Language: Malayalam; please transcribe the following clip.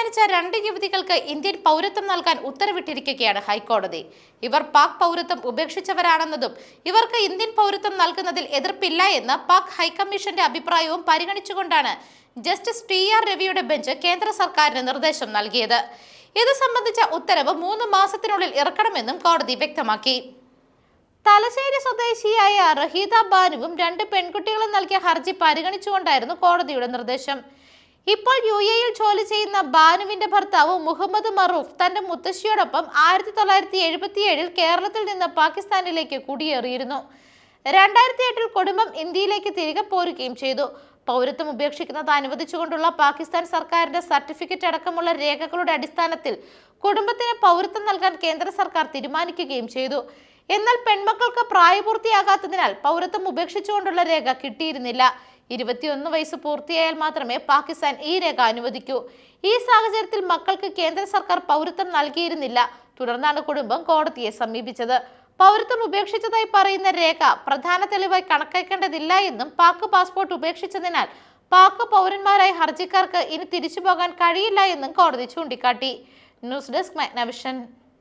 ജനിച്ച രണ്ട് യുവതികൾക്ക് ഇന്ത്യൻ പൗരത്വം നൽകാൻ ഉത്തരവിട്ടിരിക്കുകയാണ് ഹൈക്കോടതി. ഇവർ പാക് പൗരത്വം ഉപേക്ഷിച്ചവരാണെന്നതും ഇവർക്ക് ഇന്ത്യൻ പൗരത്വം നൽകുന്നതിൽ എതിർപ്പില്ല എന്ന് പാക് ഹൈക്കമ്മീഷന്റെ അഭിപ്രായവും പരിഗണിച്ചുകൊണ്ടാണ് ജസ്റ്റിസ് ടി ആർ രവിയുടെ ബെഞ്ച് കേന്ദ്ര സർക്കാരിന് നിർദ്ദേശം നൽകിയത്. ഇത് സംബന്ധിച്ച ഉത്തരവ് മൂന്ന് മാസത്തിനുള്ളിൽ ഇറക്കണമെന്നും കോടതി വ്യക്തമാക്കി. തലശ്ശേരി സ്വദേശിയായ റഹീദ ബാനുവും രണ്ട് പെൺകുട്ടികളും നൽകിയ ഹർജി പരിഗണിച്ചുകൊണ്ടായിരുന്നു കോടതിയുടെ നിർദ്ദേശം. ഇപ്പോൾ യു എയിൽ ജോലി ചെയ്യുന്ന ബാനുവിന്റെ ഭർത്താവ് മുഹമ്മദ് മറൂഫ് തന്റെ മുത്തശ്ശിയോടൊപ്പം ആയിരത്തി തൊള്ളായിരത്തി എഴുപത്തിയേഴിൽ കേരളത്തിൽ നിന്ന് പാകിസ്ഥാനിലേക്ക് കുടിയേറിയിരുന്നു. രണ്ടായിരത്തി എട്ടിൽ കുടുംബം ഇന്ത്യയിലേക്ക് തിരികെ പോരുകയും ചെയ്തു. പൗരത്വം ഉപേക്ഷിക്കുന്നത് അനുവദിച്ചുകൊണ്ടുള്ള പാകിസ്ഥാൻ സർക്കാരിന്റെ സർട്ടിഫിക്കറ്റ് അടക്കമുള്ള രേഖകളുടെ അടിസ്ഥാനത്തിൽ കുടുംബത്തിന് പൗരത്വം നൽകാൻ കേന്ദ്ര സർക്കാർ തീരുമാനിക്കുകയും ചെയ്തു. എന്നാൽ പെൺമക്കൾക്ക് പ്രായപൂർത്തിയാകാത്തതിനാൽ പൗരത്വം ഉപേക്ഷിച്ചുകൊണ്ടുള്ള രേഖ കിട്ടിയിരുന്നില്ല. ഇരുപത്തിയൊന്ന് വയസ്സ് പൂർത്തിയായാൽ മാത്രമേ പാകിസ്ഥാൻ ഈ രേഖ അനുവദിക്കൂ. ഈ സാഹചര്യത്തിൽ മക്കൾക്ക് കേന്ദ്ര സർക്കാർ പൗരത്വം നൽകിയിരുന്നില്ല. തുടർന്നാണ് കുടുംബം കോടതിയെ സമീപിച്ചത്. പൗരത്വം ഉപേക്ഷിച്ചതായി പറയുന്ന രേഖ പ്രധാന തെളിവായി കണക്കാക്കേണ്ടതില്ല എന്നും പാക് പാസ്പോർട്ട് ഉപേക്ഷിച്ചതിനാൽ പാക് പൗരന്മാരായ ഹർജിക്കാർക്ക് ഇനി തിരിച്ചു പോകാൻ കഴിയില്ല എന്നും കോടതി ചൂണ്ടിക്കാട്ടി. News desk Magnavision.